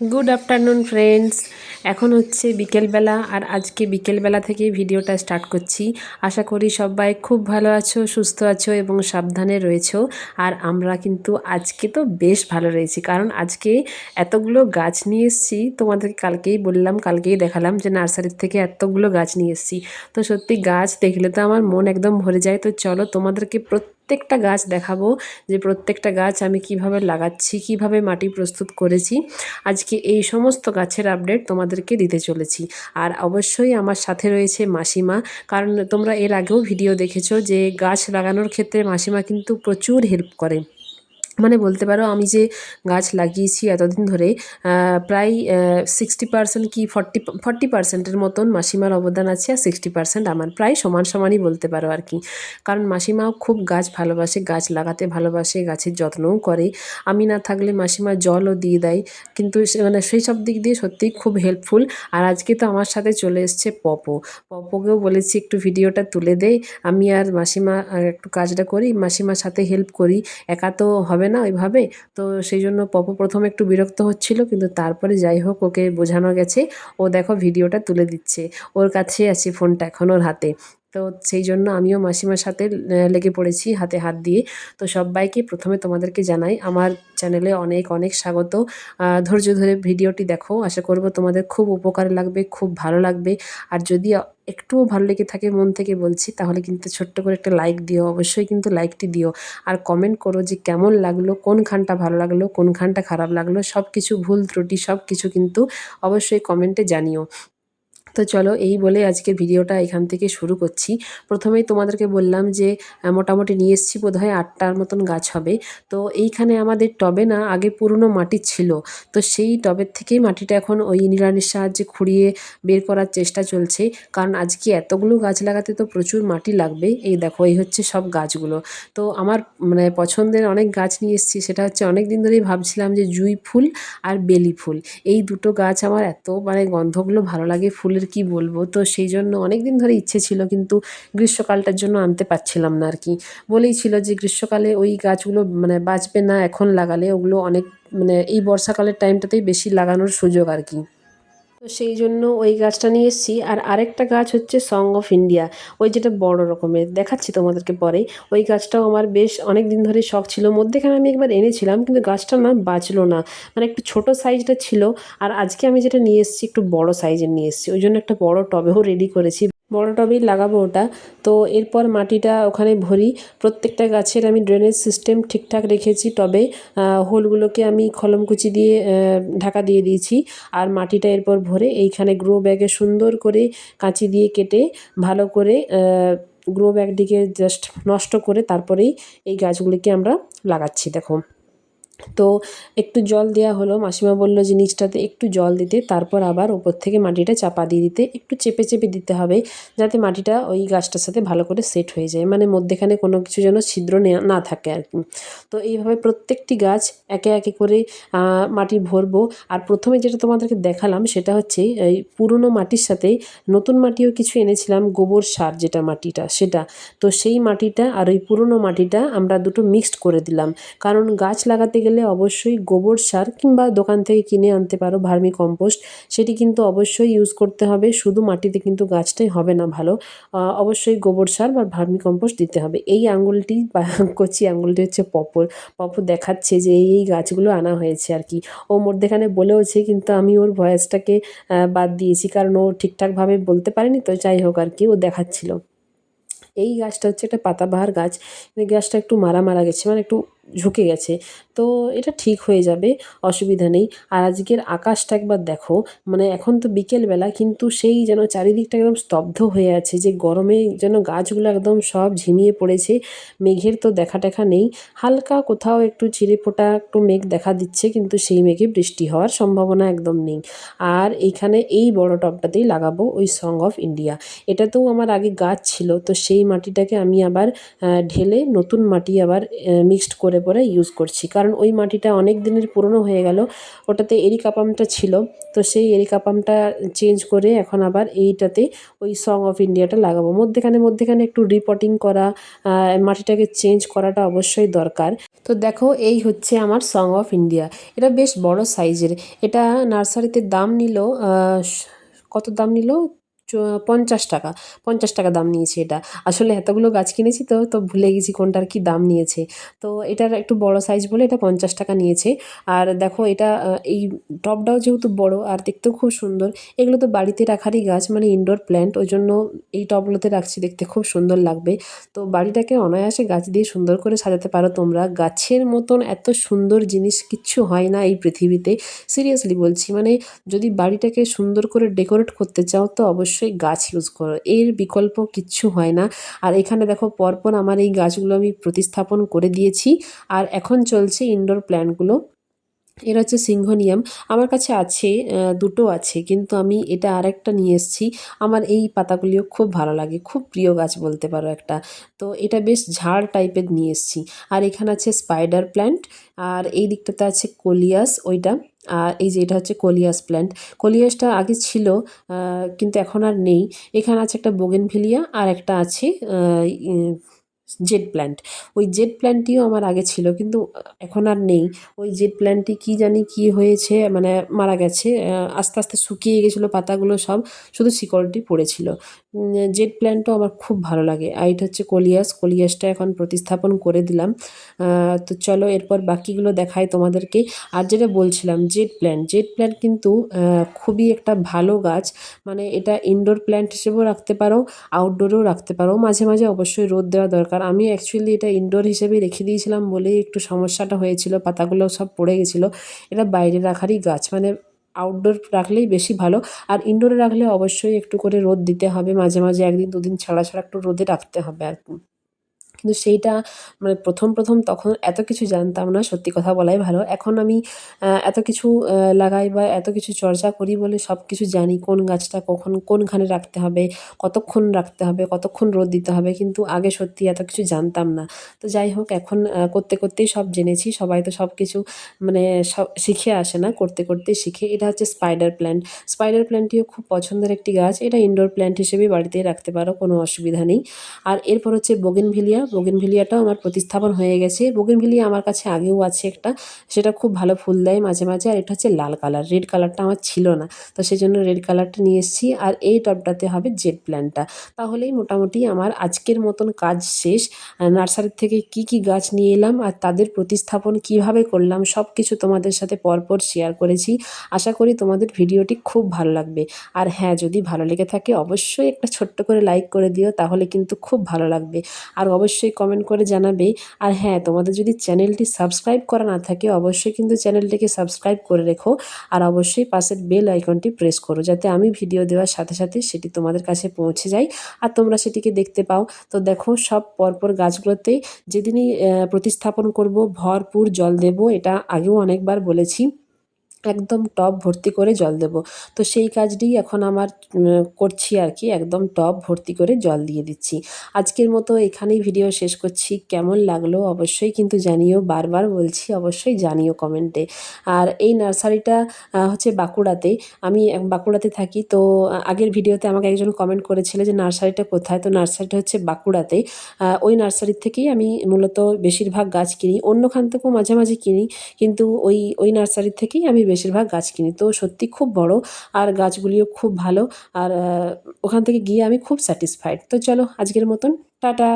Good afternoon friends এখন হচ্ছে বিকেলবেলা আর আজকে বিকেলবেলা থেকে ভিডিওটা স্টার্ট করছি। আশা করি সবাই খুব ভালো আছো, সুস্থ আছো এবং সাবধানে রয়েছো। আর আমরা কিন্তু আজকে তো বেশ ভালো রয়েছি। কারণ আজকে এতগুলো গাছ নিয়ে এসেছি, তোমাদের কালকেই বললাম, কালকেই দেখালাম যে নার্সারির থেকে এতগুলো গাছ নিয়ে এসেছি। তো সত্যি গাছ দেখলে তো আমার মন একদম ভরে যায়। তো চলো তোমাদেরকে প্রত্যেক প্রত্যেকটা গাছ দেখাবো যে প্রত্যেকটা গাছ আমি কীভাবে লাগাচ্ছি, কীভাবে মাটি প্রস্তুত করেছি। আজকে এই সমস্ত গাছের আপডেট তোমাদেরকে দিতে চলেছি। আর অবশ্যই আমার সাথে রয়েছে মাসিমা। কারণ তোমরা এর আগেও ভিডিও দেখেছ যে গাছ লাগানোর ক্ষেত্রে মাসিমা কিন্তু প্রচুর হেল্প করে। মানে বলতে পারো আমি যে গাছ লাগিয়েছি এতদিন ধরে প্রায় সিক্সটি পার্সেন্ট কি ফর্টি ফর্টি পার্সেন্টের মতন মাসিমার অবদান আছে আর সিক্সটি পার্সেন্ট আমার, প্রায় সমান সমানই বলতে পারো আর কি। কারণ মাসিমাও খুব গাছ ভালোবাসে, গাছ লাগাতে ভালোবাসে, গাছের যত্নও করে। আমি না থাকলে মাসিমা জলও দিয়ে দেয়, কিন্তু মানে সেই সব দিক দিয়ে সত্যিই খুব হেল্পফুল আর আজকে তো আমার সাথে চলে এসছে পপো। পপোকেও বলেছি একটু ভিডিওটা তুলে দেয় আমি আর মাসিমা একটু কাজটা করি, মাসিমার সাথে হেল্প করি, একা তো হবে না ওইভাবে। তো সেই জন্য পপো প্রথমে একটু বিরক্ত হচ্ছিল, কিন্তু তারপরে যাই হোক ওকে বোঝানো গেছে। ও দেখো ভিডিওটা তুলে দিচ্ছে। ওর কাছে আছে ফোনটা এখন ওর হাতে। তো সেই জন্য আমিও মাসিমার সাথে লেগে পড়েছি হাতে হাত দিয়ে। তো সবাইকে প্রথমে তোমাদেরকে জানাই, আমার চ্যানেলে অনেক অনেক স্বাগত। ধৈর্য ধরে ভিডিওটি দেখো। আশা করব তোমাদের খুব উপকারে লাগবে, খুব ভালো লাগবে। আর যদি একটুও ভালো লেগে থাকে মন থেকে বলছি, তাহলে কিন্তু ছোট্ট করে একটা লাইক দিও। অবশ্যই কিন্তু লাইকটি দিও। আর কমেন্ট করো যে কেমন লাগল কোন খানটা ভালো লাগল কোন খানটা খারাপ লাগল সব কিছু ভুল ত্রুটি সব কিছু কিন্তু অবশ্যই কমেন্টে জানিও। তো চলো এই বলে আজকে ভিডিওটা এখান থেকে শুরু করছি। প্রথমেই তোমাদেরকে বললাম যে মোটামুটি নিয়ে এসেছি বোধহয় আটটার মতন গাছ হবে। তো এইখানে আমাদের টবে না আগে পুরনো মাটি ছিল। তো সেই টবের থেকেই মাটিটা এখন ওই নিড়ানির সাহায্যে খুঁড়িয়ে বের করার চেষ্টা চলছে। কারণ আজকে এতগুলো গাছ লাগাতে তো প্রচুর মাটি লাগবে। এই দেখো, এই হচ্ছে সব গাছগুলো। তো আমার মানে পছন্দের অনেক গাছ নিয়ে এসেছি। সেটা হচ্ছে অনেক দিন ধরেই ভাবছিলাম যে জুঁই ফুল আর বেলি ফুল। এই দুটো গাছ আমার এত মানে গন্ধগুলো ভালো লাগে ফুলের আপনাদের কি বলব? তো সেই জন্য অনেক দিন ধরে ইচ্ছে ছিল, কিন্তু গ্রীষ্মকালটার জন্য আনতে পারছিলাম না আর কি বলেই ছিল যে গ্রীষ্মকালে ওই গাছগুলো মানে বাঁচবে না, এখন লাগালে ওগুলো অনেক মানে এই বর্ষাকালের টাইমটাতেই বেশি লাগানোর সুযোগ আর কি তো সেই জন্য ওই গাছটা নিয়ে এসেছি। আর আরেকটা গাছ হচ্ছে সং অফ ইন্ডিয়া ওই যেটা বড় রকমের, দেখাচ্ছি তোমাদেরকে পরে ওই গাছটাও আমার বেশ অনেক দিন ধরে শখ ছিল। মধ্যেখানে আমি একবার এনেছিলাম, কিন্তু গাছটা না বাঁচলো না। মানে একটু ছোট সাইজটা ছিল। আর আজকে আমি যেটা নিয়ে এসেছি, একটু বড় সাইজের নিয়ে এসেছি। ওই জন্য একটা বড় টবেও রেডি করেছি। বড় টবেই লাগাবো ওটা। তো এরপর মাটিটা ওখানে ভরি, প্রত্যেকটা গাছের আমি ড্রেনেজ সিস্টেম ঠিকঠাক রেখেছি। টবে হোলগুলোকে আমি কলমকুচি দিয়ে ঢাকা দিয়ে দিয়েছি আর মাটিটা এরপর ভরে এইখানে গ্রো ব্যাগে সুন্দর করে কাঁচি দিয়ে কেটে ভালো করে গ্রো ব্যাগটিকে জাস্ট নষ্ট করে তারপরেই এই গাছগুলিকে আমরা লাগাচ্ছি, দেখো। তো একটু জল দেওয়া হলো। মাসিমা বলল যে, নিচটাতে একটু জল দিতে, তারপর আবার ওপর থেকে মাটিটা চাপা দিয়ে দিতে। একটু চেপে চেপে দিতে হবে, যাতে মাটিটা ওই গাছটার সাথে ভালো করে সেট হয়ে যায়। মানে মধ্যেখানে কোনো কিছু যেন ছিদ্র না থাকে আর কি। তো এইভাবে প্রত্যেকটি গাছ একে একে করে মাটি ভরবো। আর প্রথমে যেটা তোমাদেরকে দেখালাম, সেটা হচ্ছে এই পুরনো মাটির সাথে নতুন মাটিও কিছু এনেছিলাম, গোবর সার যেটা মাটিটা, সেটা। তো সেই মাটিটা আর ওই পুরনো মাটিটা আমরা দুটো মিক্সড করে দিলাম। কারণ গাছ লাগাতে গেলে গেলে অবশ্যই গোবর সার কিংবা দোকান থেকে কিনে আনতে পারো, ভার্মি কম্পোস্ট। সেটি কিন্তু অবশ্যই ইউজ করতে হবে, শুধু মাটিতে কিন্তু গাছটাই হবে না ভালো। অবশ্যই গোবর সার বা ভার্মি কম্পোস্ট দিতে হবে। এই আঙুলটি বা কচি আঙুলটি হচ্ছে পপর পপর দেখাচ্ছে যে এই গাছগুলো আনা হয়েছে আর কি। ও মধ্যেখানে বলেওছে, কিন্তু আমি ওর ভয়েসটাকে বাদ দিয়েছি কারণ ও ঠিকঠাকভাবে বলতে পারেনি, তো যাই হোক আর কি, ও দেখাচ্ছিল। এই গাছটা হচ্ছে একটা পাতাবাহার গাছ। এই গাছটা একটু মারা মারা গেছে মানে একটু ঝুঁকে গেছে। তো এটা ঠিক হয়ে যাবে, অসুবিধা নেই। আর আজকের আকাশটা একবার দেখো মানে এখন তো বিকেলবেলা, কিন্তু সেই যেন চারিদিকটা একদম স্তব্ধ হয়ে আছে যে গরমে যেন গাছগুলো একদম সব ঝিমিয়ে পড়েছে। মেঘের তো দেখা টেখা নেই। হালকা কোথাও একটু চিড়ে ফোটা একটু মেঘ দেখা দিচ্ছে, কিন্তু সেই মেঘে বৃষ্টি হওয়ার সম্ভাবনা একদম নেই। আর এইখানে এই বড় টবটাতেই লাগাবো ওই সং অফ ইন্ডিয়া এটাতেও আমার আগে গাছ ছিল, তো সেই মাটিটাকে আমি আবার ঢেলে নতুন মাটি আবার মিক্সড করে পরে ইউজ করছি। কারণ ওই মাটিটা অনেক দিনের পুরনো হয়ে গেল, ওটাতে এরিকা পামটা ছিল। তো সেই এরিকা পামটা চেঞ্জ করে এখন আবার এইটাতে ওই সং অফ ইন্ডিয়াটা লাগাবো। মধ্যেখানে মধ্যেখানে একটু রিপোর্টিং করা মাটিটাকে চেঞ্জ করাটা অবশ্যই দরকার। তো দেখো, এই হচ্ছে আমার সং অফ ইন্ডিয়া এটা বেশ বড় সাইজের এটা নার্সারিতে দাম নিল কত দাম নিল? পঞ্চাশ টাকা। পঞ্চাশ টাকা দাম নিয়েছে এটা। আসলে এতগুলো গাছ কিনেছি তো তো ভুলে গেছি কোনটার কি দাম নিয়েছে। তো এটার একটু বড় সাইজ বলে এটা পঞ্চাশ টাকা নিয়েছে। আর দেখো এটা এই টবটাও যেহেতু বড় আর দেখতেও খুব সুন্দর, এগুলো তো বাড়িতে রাখারই গাছ মানে ইনডোর প্ল্যান্ট ওই জন্য এই টবগুলোতে রাখছি দেখতে খুব সুন্দর লাগবে। তো বাড়িটাকে অনায়াসে গাছ দিয়ে সুন্দর করে সাজাতে পারো তোমরা। গাছের মতন এত সুন্দর জিনিস কিচ্ছু হয় না এই পৃথিবীতে। সিরিয়াসলি বলছি মানে যদি বাড়িটাকে সুন্দর করে ডেকোরেট করতে চাও তো অবশ্যই গাছ ইউজ করো। এর বিকল্প কিচ্ছু হয় না। আর এখানে দেখো পরপর আমার এই গাছগুলো আমি প্রতিস্থাপন করে দিয়েছি। আর এখন চলছে ইনডোর প্ল্যান্টগুলো এর হচ্ছে সিংহনিয়াম। আমার কাছে আছে দুটো আছে, কিন্তু আমি এটা আরেকটা নিয়ে এসেছি। আমার এই পাতাগুলিও খুব ভালো লাগে। খুব প্রিয় গাছ বলতে পারো একটা। তো এটা বেশ ঝাড় টাইপের নিয়ে এসেছি। আর এখানে আছে স্পাইডার প্ল্যান্ট আর এই দিকটাতে আছে কোলিয়াস ওইটা। আর এই যে এটা হচ্ছে কলিয়াস প্ল্যান্ট। কলিয়াসটা আগে ছিল কিন্তু এখন আর নেই। এখানে আছে একটা বোগেনভিলিয়া আর একটা আছে জেড প্ল্যান্ট ওই জেড প্ল্যান্টটিও আমার আগে ছিল, কিন্তু এখন আর নেই। ওই জেড প্ল্যান্টটি কী জানি কী হয়েছে মানে মারা গেছে আস্তে আস্তে শুকিয়ে গেছিল পাতাগুলো সব, শুধু শিকড়টি পড়েছিল। জেড প্ল্যান্টও আমার খুব ভালো লাগে। আর এটা হচ্ছে কলিয়াস, কলিয়াসটা এখন প্রতিস্থাপন করে দিলাম। তো চলো এরপর বাকিগুলো দেখাই তোমাদেরকে। আর যেটা বলছিলাম জেড প্ল্যান্ট জেড প্ল্যান্ট কিন্তু খুবই একটা ভালো গাছ। মানে এটা ইনডোর প্ল্যান্ট হিসেবেও রাখতে পারো আউটডোরেও রাখতে পারো। মাঝে মাঝে অবশ্যই রোদ দেওয়া দরকার। আমি অ্যাকচুয়ালি এটা ইনডোর হিসেবে রেখে দিয়েছিলাম বলেই একটু সমস্যাটা হয়েছিল, পাতাগুলো সব পড়ে গেছিল। এটা বাইরে রাখারই গাছ মানে আউটডোর রাখলেই বেশি ভালো। আর ইনডোরে রাখলে অবশ্যই একটু করে রোদ দিতে হবে, মাঝে মাঝে একদিন দুদিন ছাড়া ছাড়া একটু রোদে রাখতে হবে আর কি। কিন্তু সেইটা মানে প্রথম প্রথম তখন এত কিছু জানতাম না, সত্যি কথা বলাই ভালো। এখন আমি এত কিছু লাগাই বা এত কিছু চর্চা করি বলে সব কিছু জানি, কোন গাছটা কখন, কোনখানে রাখতে হবে, কতক্ষণ রাখতে হবে, কতক্ষণ রোদ দিতে হবে, কিন্তু আগে সত্যি এত কিছু জানতাম না। তো যাই হোক, এখন করতে, করতেই সব জেনেছি, সবাই তো সব কিছু মানে সব শিখে আসে না, করতে করতে শিখে। এটা হচ্ছে স্পাইডার প্ল্যান্ট স্পাইডার প্ল্যান্টটিও খুব পছন্দের একটি গাছ, এটা ইনডোর প্ল্যান্ট হিসেবে বাড়িতে রাখতে পারো, কোনো অসুবিধা নেই। আর এরপর হচ্ছে বোগেনভিলিয়া বোগেনভিলিয়াটাও আমার প্রতিস্থাপন হয়ে গেছে। বোগেনভিলিয়া আমার কাছে আগেও আছে একটা, সেটা খুব ভালো ফুল দেয় মাঝে মাঝে, আর এটা হচ্ছে লাল কালার। রেড কালারটা আমার ছিল না, তো সেই জন্য রেড কালারটা নিয়ে এসেছি। আর এই টবটাতে হবে জেড প্ল্যান্টটা। তাহলেই মোটামুটি আমার আজকের মতন কাজ শেষ। নার্সারি থেকে কি কি গাছ নিয়ে এলাম, আর তাদের প্রতিস্থাপন কীভাবে করলাম সব কিছু তোমাদের সাথে পরপর শেয়ার করেছি। আশা করি তোমাদের ভিডিওটি খুব ভালো লাগবে। আর হ্যাঁ যদি ভালো লেগে থাকে অবশ্যই একটা ছোট্ট করে লাইক করে দিও, তাহলে কিন্তু খুব ভালো লাগবে। আর অবশ্যই কমেন্ট করে জানাবে। আর হ্যাঁ তোমাদের যদি চ্যানেলটি সাবস্ক্রাইব করা না থাকে, অবশ্যই কিন্তু চ্যানেলটিকে সাবস্ক্রাইব করে রেখো। আর অবশ্যই পাশের বেল আইকনটি প্রেস করো, যাতে আমি ভিডিও দেওয়ার সাথে সাথে সেটি তোমাদের কাছে পৌঁছে যায়। আর তোমরা সেটিকে দেখতে পাও। তো দেখো, সব পরপর গাছগুলোতে যেদিনই প্রতিস্থাপন করব, ভরপুর জল দেব, এটা আগেও অনেকবার বলেছি। একদম টব ভর্তি করে জল দেব। তো সেই কাজটি এখন আমার করছি আর কি, একদম টব ভর্তি করে জল দিয়ে দিচ্ছি। আজকের মতো এখানেই ভিডিও শেষ করছি। কেমন লাগল অবশ্যই কিন্তু জানিও, বারবার বলছি অবশ্যই জানিও কমেন্টে। আর এই নার্সারিটা হচ্ছে বাঁকুড়াতে, আমি বাঁকুড়াতে থাকি, তো আগের ভিডিওতে আমাকে একজন কমেন্ট করেছিল যে নার্সারিটা কোথায়? তো নার্সারিটা হচ্ছে বাঁকুড়াতে। ওই নার্সারির থেকেই আমি মূলত বেশিরভাগ গাছ কিনি। অন্যখান থেকেও মাঝে মাঝে কিনি, কিন্তু ওই ওই নার্সারি থেকেই আমি বেশিরভাগ গাছ কিনি। তো সত্যি খুব বড় আর গাছগুলিও খুব ভালো। আর ওখান থেকে গিয়ে আমি খুব স্যাটিসফাইড তো চলো, আজকের মতন, টাটা!